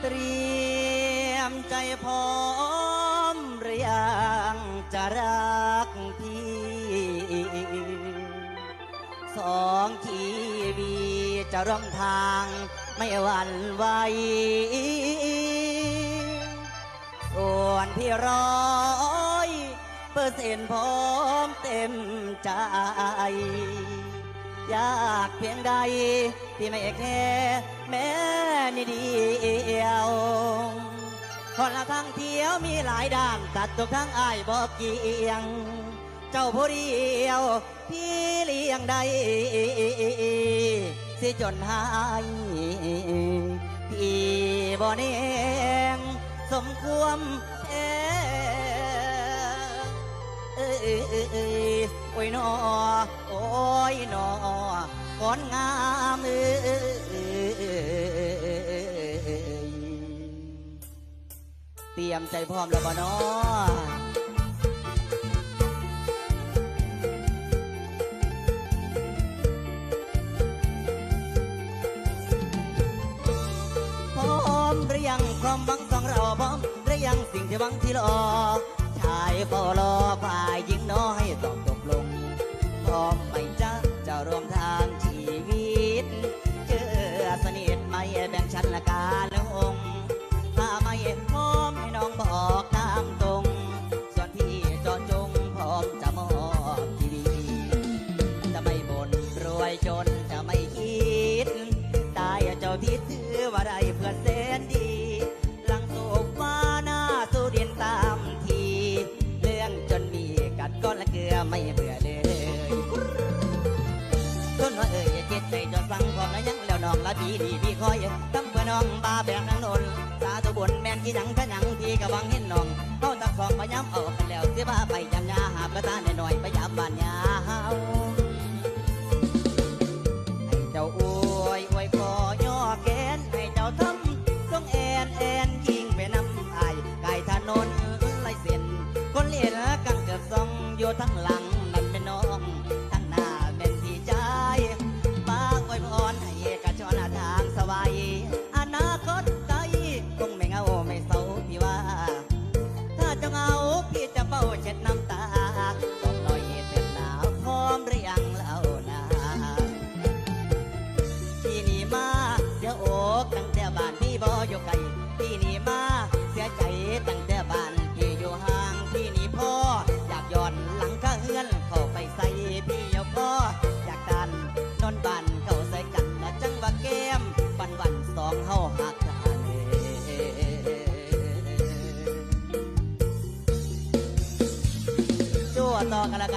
เตรียมใจพร้อมหรืยงจะรักพี่สองชีวีจะร่วมทางไม่หวั่นไหวส่วนพี่รอ เปอร์เซ็นต์พร้อมเต็มใจ อยากเพียงใดที่ไม่แค่แม้นิดเดียวคนละทางเที่ยวมีหลายด้านตัดตกทางอ้ายบอกเกียง เจ้าผู้เดียวพี่เลี้ยงได้สิจนหายพี่บ่เนงสมควร โอ้ยนอโอ้ยนอก้อนงามเอ้ยเตรียมใจพร้อมแล้วบ่นอพร้อมหรือยังความหวังของเราพร้อมหรือยังสิ่งที่หวังที่รอ ชายเฝ้ารอฝ่ายหญิงน้อยตอบตกลงพร้อมไหมจ๊ะจะรวมทางชีวิต เจอสนิทไม่แบ่งชั้นละกาลงถ้าไม่พร้อมให้น้องบอกตามตรง ส่วนพี่จอจงพร้อมจะมอบทีวีจะไม่บ่นรวยจนจะไม่คิด ตายเจ้าที่ถือว่าได้เพื่อนแส ไม่เบื่อเลยต้นว่าเอ่ยอย่าคิดใจจนฟังความแล้วยังแล้วน้องละดีดีพี่คอยตั้งเพื่อน้องบาแบบนังนนสาธุบุญแม่นที่หนังขยังพี่กะวังเห็นน้องเข้าตักสองพยายามเอากันแล้วเสียบ้าไปยำยาหาประทานหน่อยพยายามบานยาเฮาให้เจ้าอวยอวยคอย่อแกนให้เจ้าทำต้องแอนแอนยิงไปนำไอายกายถนนไหลเส้นคนเลี้ยนกังเกือบซองอยู่ทั้งหลังนั่ นอนบ้านเข้าใส่กันละจังว่าแก้มวันวันสองเฮาหักกันจั่วต่อกันละกัน